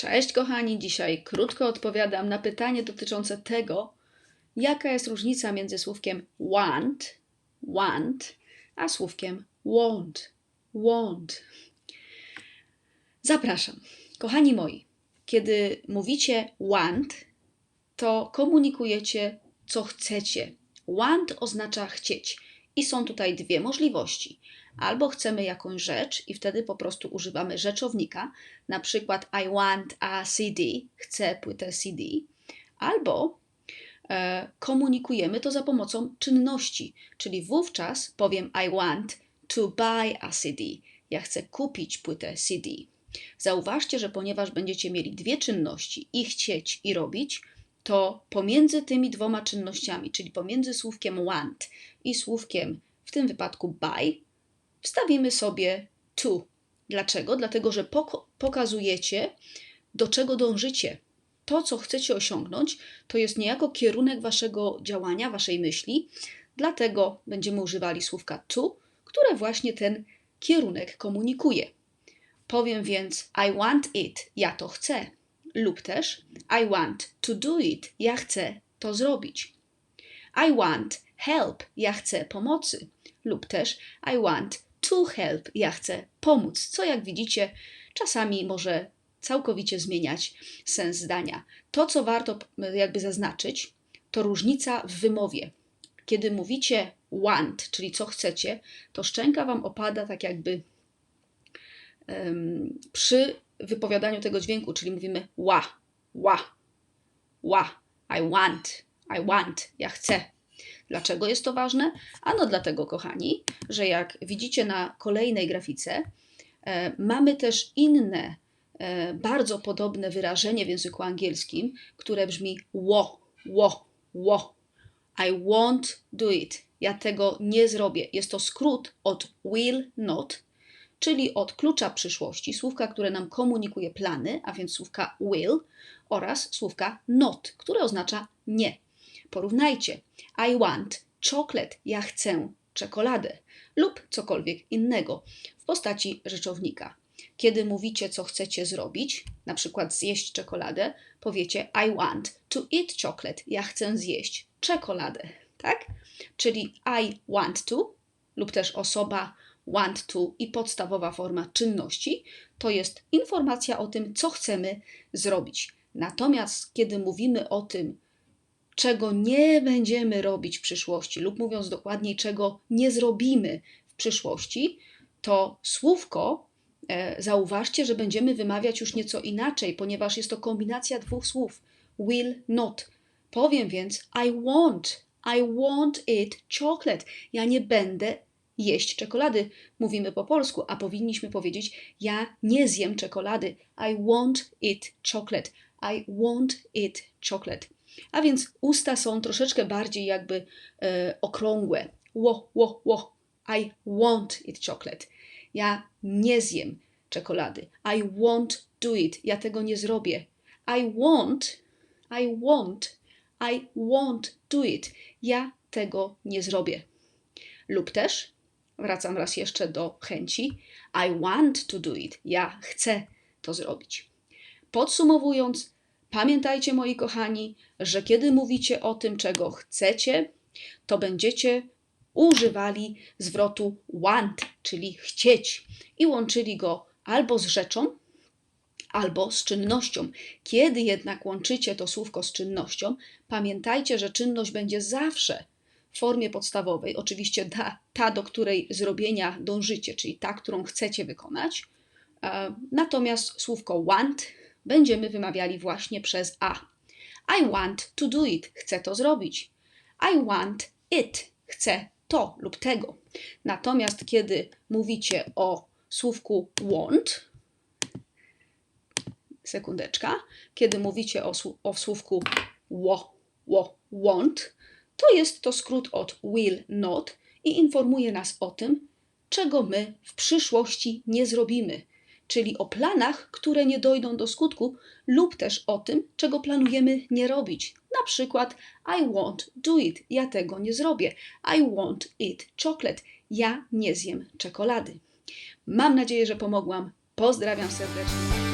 Cześć kochani, dzisiaj krótko odpowiadam na pytanie dotyczące tego, jaka jest różnica między słówkiem want, want, a słówkiem want, want. Zapraszam. Kochani moi, kiedy mówicie want, to komunikujecie, co chcecie. Want oznacza chcieć. I są tutaj dwie możliwości. Albo chcemy jakąś rzecz i wtedy po prostu używamy rzeczownika, na przykład I want a CD, chcę płytę CD, albo e, komunikujemy to za pomocą czynności, czyli wówczas powiem I want to buy a CD, ja chcę kupić płytę CD. Zauważcie, że ponieważ będziecie mieli dwie czynności i chcieć i robić, to pomiędzy tymi dwoma czynnościami, czyli pomiędzy słówkiem want i słówkiem w tym wypadku buy, wstawimy sobie to. Dlaczego? Dlatego, że pokazujecie, do czego dążycie. To, co chcecie osiągnąć, to jest niejako kierunek waszego działania, waszej myśli. Dlatego będziemy używali słówka to, które właśnie ten kierunek komunikuje. Powiem więc I want it, ja to chcę. Lub też I want to do it, ja chcę to zrobić. I want help, ja chcę pomocy. Lub też I want to help, ja chcę pomóc. Co jak widzicie, czasami może całkowicie zmieniać sens zdania. To, co warto jakby zaznaczyć, to różnica w wymowie. Kiedy mówicie want, czyli co chcecie, to szczęka wam opada tak jakby um, przy wypowiadaniu tego dźwięku, czyli mówimy ła, ła, ła, I want, I want, ja chcę. Dlaczego jest to ważne? Ano dlatego, kochani, że jak widzicie na kolejnej grafice, e, mamy też inne, e, bardzo podobne wyrażenie w języku angielskim, które brzmi wo, wo, wo. I won't do it. Ja tego nie zrobię. Jest to skrót od will not, czyli od klucza przyszłości, słówka, które nam komunikuje plany, a więc słówka will, oraz słówka not, które oznacza nie. Porównajcie. I want chocolate. Ja chcę czekoladę lub cokolwiek innego w postaci rzeczownika. Kiedy mówicie, co chcecie zrobić, na przykład zjeść czekoladę, powiecie I want to eat chocolate. Ja chcę zjeść czekoladę, tak? Czyli I want to lub też osoba want to i podstawowa forma czynności to jest informacja o tym, co chcemy zrobić. Natomiast kiedy mówimy o tym, czego nie będziemy robić w przyszłości, lub mówiąc dokładniej, czego nie zrobimy w przyszłości, to słówko, e, zauważcie, że będziemy wymawiać już nieco inaczej, ponieważ jest to kombinacja dwóch słów: will not. Powiem więc I want, I want it chocolate. Ja nie będę jeść czekolady. Mówimy po polsku, a powinniśmy powiedzieć: Ja nie zjem czekolady. I want it chocolate. I want it chocolate. A więc usta są troszeczkę bardziej jakby e, okrągłe. Wo, wo, wo. I want it chocolate. Ja nie zjem czekolady. I won't do it. Ja tego nie zrobię. I won't, I won't, I won't do it. Ja tego nie zrobię. Lub też, wracam raz jeszcze do chęci, I want to do it. Ja chcę to zrobić. Podsumowując, Pamiętajcie, moi kochani, że kiedy mówicie o tym, czego chcecie, to będziecie używali zwrotu want, czyli chcieć, i łączyli go albo z rzeczą, albo z czynnością. Kiedy jednak łączycie to słówko z czynnością, pamiętajcie, że czynność będzie zawsze w formie podstawowej, oczywiście ta, ta do której zrobienia dążycie, czyli ta, którą chcecie wykonać. E, natomiast słówko want będziemy wymawiali właśnie przez A. I want to do it. Chcę to zrobić. I want it. Chcę to lub tego. Natomiast kiedy mówicie o słówku want, sekundeczka, kiedy mówicie o, o słówku wo, wo, want, to jest to skrót od will not i informuje nas o tym, czego my w przyszłości nie zrobimy, czyli o planach, które nie dojdą do skutku, lub też o tym, czego planujemy nie robić. Na przykład I won't do it, ja tego nie zrobię. I won't eat chocolate, ja nie zjem czekolady. Mam nadzieję, że pomogłam. Pozdrawiam serdecznie.